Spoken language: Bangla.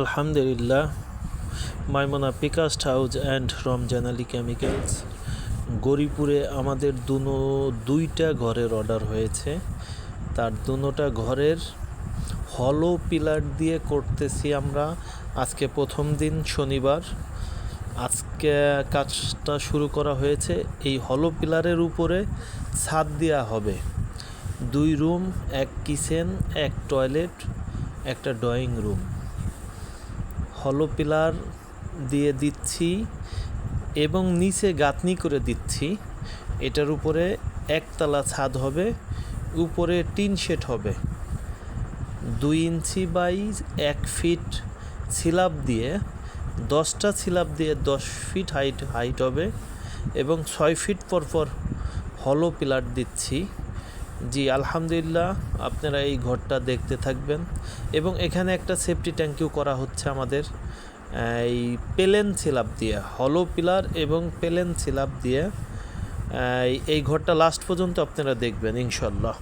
আলহামদুলিল্লাহ, Maimona পিকাস্ট house and Ramzan Ali chemicals গরিপুরে আমাদের দুনো, দুইটা ঘরের অর্ডার হয়েছে। তার দুনোটা ঘরের হলো পিলার দিয়ে করতেছি আমরা আজকে প্রথম দিন শনিবার। আজকে কাজটা শুরু করা হয়েছে, এই হলো পিলারের উপরে ছাদ দেওয়া হবে। দুই রুম, এক কিচেন, এক টয়লেট, একটা ড্রয়িং রুম। হলো পিলার দিয়ে দিচ্ছি এবং নিচে গাঁথনি করে দিচ্ছি। এটার উপরে একতলা ছাদ হবে, উপরে টিন শেড হবে। দুই ইঞ্চি বাই এক ফিট সিলাপ দিয়ে, দশটা সিলাপ দিয়ে দশ ফিট হাইট হাইট হবে এবং ছয় ফিট পর পর হলো পিলার দিচ্ছি। জি, আলহামদুলিল্লাহ, আপনারা এই ঘরটা দেখতে থাকবেন। এবং এখানে একটা সেফটি ট্যাঙ্কিও করা হচ্ছে আমাদের। এই পেলেন সিলাপ দিয়ে হলো পিলার এবং পেলেন সিলাপ দিয়ে এই- ঘরটা লাস্ট পর্যন্ত আপনারা দেখবেন ইনশাল্লাহ